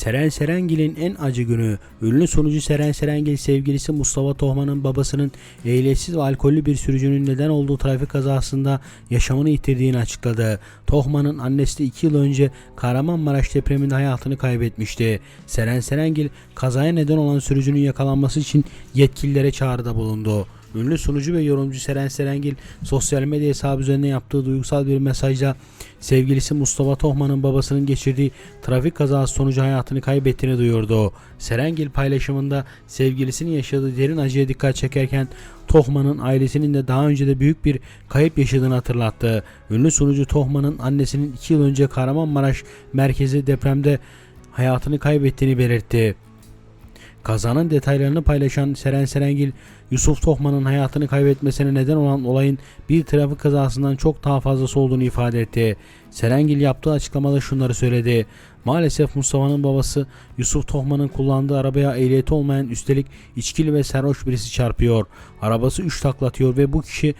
Seren Serengil'in en acı günü. Ünlü sunucu Seren Serengil sevgilisi Mustafa Tohman'ın babasının ehliyetsiz ve alkollü bir sürücünün neden olduğu trafik kazasında yaşamını yitirdiğini açıkladı. Tohman'ın annesi de 2 yıl önce Kahramanmaraş depreminde hayatını kaybetmişti. Seren Serengil kazaya neden olan sürücünün yakalanması için yetkililere çağrıda bulundu. Ünlü sunucu ve yorumcu Seren Serengil sosyal medya hesabı üzerinden yaptığı duygusal bir mesajla sevgilisi Mustafa Tohman'ın babasının geçirdiği trafik kazası sonucu hayatını kaybettiğini duyurdu. Serengil paylaşımında sevgilisinin yaşadığı derin acıya dikkat çekerken Tohman'ın ailesinin de daha önce de büyük bir kayıp yaşadığını hatırlattı. Ünlü sunucu Tohman'ın annesinin 2 yıl önce Kahramanmaraş merkezi depremde hayatını kaybettiğini belirtti. Kazanın detaylarını paylaşan Seren Serengil, Yusuf Tohman'ın hayatını kaybetmesine neden olan olayın bir trafik kazasından çok daha fazlası olduğunu ifade etti. Serengil yaptığı açıklamada şunları söyledi. Maalesef Mustafa'nın babası Yusuf Tohman'ın kullandığı arabaya ehliyeti olmayan üstelik içkili ve sarhoş birisi çarpıyor. Arabası 3 taklatıyor ve bu kişi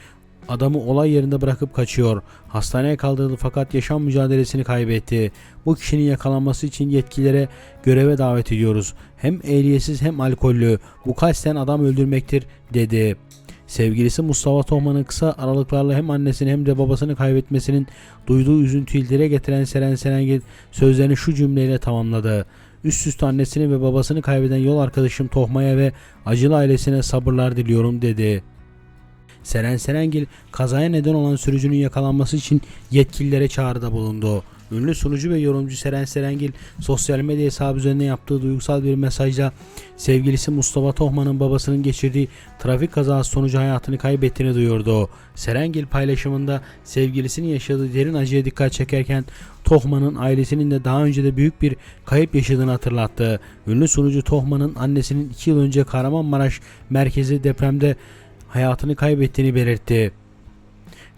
Adamı olay yerinde bırakıp kaçıyor. Hastaneye kaldırıldı fakat yaşam mücadelesini kaybetti. Bu kişinin yakalanması için yetkililere göreve davet ediyoruz. Hem ehliyetsiz hem alkollü. Bu kasten adam öldürmektir dedi. Sevgilisi Mustafa Tohman'ın kısa aralıklarla hem annesini hem de babasını kaybetmesinin duyduğu üzüntüyü dile getiren Seren Serengil sözlerini şu cümleyle tamamladı. Üst üste annesini ve babasını kaybeden yol arkadaşım Tohma'ya ve acılı ailesine sabırlar diliyorum dedi. Seren Serengil kazaya neden olan sürücünün yakalanması için yetkililere çağrıda bulundu. Ünlü sunucu ve yorumcu Seren Serengil sosyal medya hesabı üzerinden yaptığı duygusal bir mesajla sevgilisi Mustafa Tohman'ın babasının geçirdiği trafik kazası sonucu hayatını kaybettiğini duyurdu. Serengil paylaşımında sevgilisinin yaşadığı derin acıya dikkat çekerken Tohman'ın ailesinin de daha önce de büyük bir kayıp yaşadığını hatırlattı. Ünlü sunucu Tohman'ın annesinin 2 yıl önce Kahramanmaraş merkezi depremde hayatını kaybettiğini belirtti.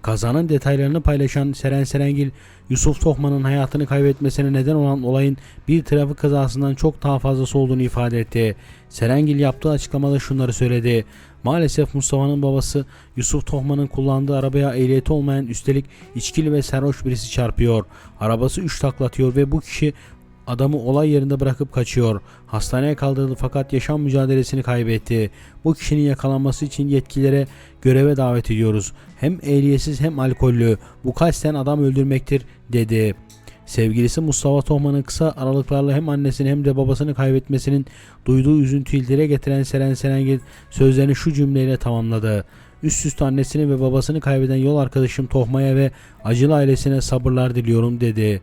Kazanın detaylarını paylaşan Seren Serengil, Yusuf Tohman'ın hayatını kaybetmesine neden olan olayın bir trafik kazasından çok daha fazlası olduğunu ifade etti. Serengil yaptığı açıklamada şunları söyledi. Maalesef Mustafa'nın babası Yusuf Tohman'ın kullandığı arabaya ehliyeti olmayan üstelik içkili ve sarhoş birisi çarpıyor. Arabası 3 taklatıyor ve bu kişi Adamı olay yerinde bırakıp kaçıyor. Hastaneye kaldırıldı fakat yaşam mücadelesini kaybetti. Bu kişinin yakalanması için yetkililere göreve davet ediyoruz. Hem ehliyetsiz hem alkollü. Bu kasten adam öldürmektir dedi. Sevgilisi Mustafa Tohman'ın kısa aralıklarla hem annesini hem de babasını kaybetmesinin duyduğu üzüntüyü dile getiren Seren Serengil sözlerini şu cümleyle tamamladı. Üst üste annesini ve babasını kaybeden yol arkadaşım Tohma'ya ve acılı ailesine sabırlar diliyorum dedi.